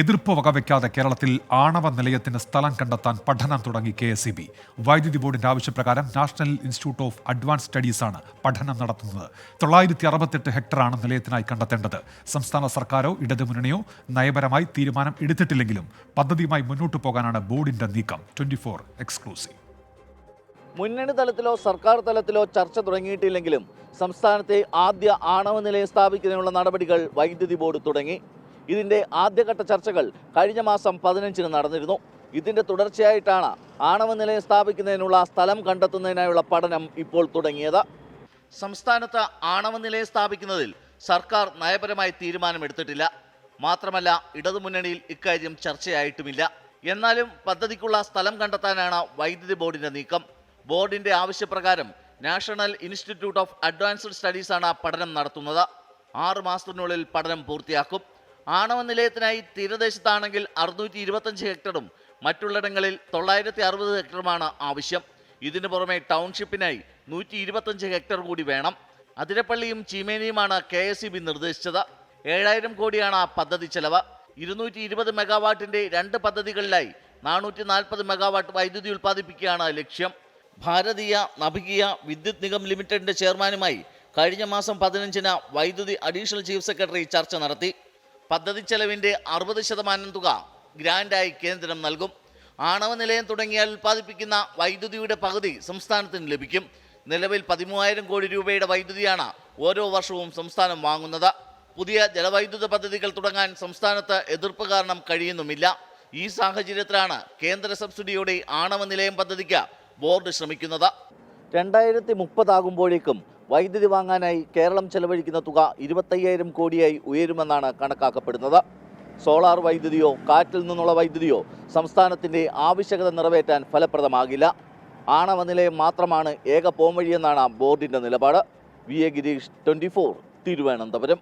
എതിർപ്പ് വകവയ്ക്കാതെ കേരളത്തിൽ ആണവ നിലയത്തിന് സ്ഥലം കണ്ടെത്താൻ പഠനം തുടങ്ങി കെ എസ് ബി. വൈദ്യുതി ബോർഡിന്റെ ആവശ്യപ്രകാരം നാഷണൽ ഇൻസ്റ്റിറ്റ്യൂട്ട് ഓഫ് അഡ്വാൻസ് സ്റ്റഡീസാണ് പഠനം നടത്തുന്നത്. തൊള്ളായിരത്തി അറുപത്തെട്ട് ഹെക്ടറാണ് നിലയത്തിനായി കണ്ടെത്തേണ്ടത്. സംസ്ഥാന സർക്കാരോ ഇടതുമുന്നണിയോ നയപരമായി തീരുമാനം എടുത്തിട്ടില്ലെങ്കിലും പദ്ധതിയുമായി മുന്നോട്ടു പോകാനാണ് ബോർഡിന്റെ നീക്കം. Twenty four exclusive. മുന്നണി തലത്തിലോ സർക്കാർ തലത്തിലോ ചർച്ച തുടങ്ങിയിട്ടില്ലെങ്കിലും സംസ്ഥാനത്തെ ആദ്യ ആണവ നിലയം സ്ഥാപിക്കുന്നതിനുള്ള നടപടികൾ വൈദ്യുതി ബോർഡ് തുടങ്ങി. ഇതിന്റെ ആദ്യഘട്ട ചർച്ചകൾ കഴിഞ്ഞ മാസം പതിനഞ്ചിന് നടന്നിരുന്നു. ഇതിന്റെ തുടർച്ചയായിട്ടാണ് ആണവ നിലയം സ്ഥാപിക്കുന്നതിനുള്ള സ്ഥലം കണ്ടെത്തുന്നതിനായുള്ള പഠനം ഇപ്പോൾ തുടങ്ങിയത്. സംസ്ഥാനത്ത് ആണവ നിലയം സ്ഥാപിക്കുന്നതിൽ സർക്കാർ നയപരമായി തീരുമാനമെടുത്തിട്ടില്ല. മാത്രമല്ല ഇടതുമുന്നണിയിൽ ഇക്കാര്യം ചർച്ചയായിട്ടുമില്ല. എന്നാലും പദ്ധതിക്കുള്ള സ്ഥലം കണ്ടെത്താനാണ് വൈദ്യുതി ബോർഡിന്റെ നീക്കം. ബോർഡിന്റെ ആവശ്യപ്രകാരം നാഷണൽ ഇൻസ്റ്റിറ്റ്യൂട്ട് ഓഫ് അഡ്വാൻസ്ഡ് സ്റ്റഡീസാണ് പഠനം നടത്തുന്നത്. ആറ് മാസത്തിനുള്ളിൽ പഠനം പൂർത്തിയാക്കും. ആണവ നിലയത്തിനായി തീരദേശത്താണെങ്കിൽ അറുന്നൂറ്റി ഇരുപത്തഞ്ച് ഹെക്ടറും മറ്റുള്ളിടങ്ങളിൽ തൊള്ളായിരത്തി അറുപത് ഹെക്ടറുമാണ് ആവശ്യം. ഇതിനു പുറമെ ടൗൺഷിപ്പിനായി നൂറ്റി ഇരുപത്തഞ്ച് ഹെക്ടർ കൂടി വേണം. അതിരപ്പള്ളിയും ചീമേനിയുമാണ് കെ എസ് ഇ ബി നിർദ്ദേശിച്ചത്. ഏഴായിരം കോടിയാണ് ആ പദ്ധതി ചെലവ്. ഇരുന്നൂറ്റി ഇരുപത് മെഗാവാട്ടിന്റെ രണ്ട് പദ്ധതികളിലായി നാനൂറ്റി നാൽപ്പത് മെഗാവാട്ട് വൈദ്യുതി ഉൽപ്പാദിപ്പിക്കുകയാണ് ലക്ഷ്യം. ഭാരതീയ നഭികീയ വിദ്യുത് നിഗം ലിമിറ്റഡിന്റെ ചെയർമാനുമായി കഴിഞ്ഞ മാസം പതിനഞ്ചിന് വൈദ്യുതി അഡീഷണൽ ചീഫ് സെക്രട്ടറി ചർച്ച നടത്തി. പദ്ധതി ചെലവിന്റെ അറുപത് ശതമാനം തുക ഗ്രാൻഡായി കേന്ദ്രം നൽകും. ആണവ നിലയം തുടങ്ങിയാൽ ഉൽപ്പാദിപ്പിക്കുന്ന വൈദ്യുതിയുടെ പകുതി സംസ്ഥാനത്തിന് ലഭിക്കും. നിലവിൽ പതിമൂവായിരം കോടി രൂപയുടെ വൈദ്യുതിയാണ് ഓരോ വർഷവും സംസ്ഥാനം വാങ്ങുന്നത്. പുതിയ ജലവൈദ്യുത പദ്ധതികൾ തുടങ്ങാൻ സംസ്ഥാനത്ത് എതിർപ്പ് കാരണം കഴിയുന്നുമില്ല. ഈ സാഹചര്യത്തിലാണ് കേന്ദ്ര സബ്സിഡിയോടെ ആണവ നിലയം പദ്ധതിക്ക് ബോർഡ് ശ്രമിക്കുന്നത്. രണ്ടായിരത്തി മുപ്പതാകുമ്പോഴേക്കും വൈദ്യുതി വാങ്ങാനായി കേരളം ചെലവഴിക്കുന്ന തുക ഇരുപത്തയ്യായിരം കോടിയായി ഉയരുമെന്നാണ് കണക്കാക്കപ്പെടുന്നത്. സോളാർ വൈദ്യുതിയോ കാറ്റിൽ നിന്നുള്ള വൈദ്യുതിയോ സംസ്ഥാനത്തിന്റെ ആവശ്യകത നിറവേറ്റാൻ ഫലപ്രദമാകില്ല. ആണവ നിലയം മാത്രമാണ് ഏക പോംവഴിയെന്നാണ് ബോർഡിന്റെ നിലപാട്. V A Girish twenty four Thiruvananthapuram.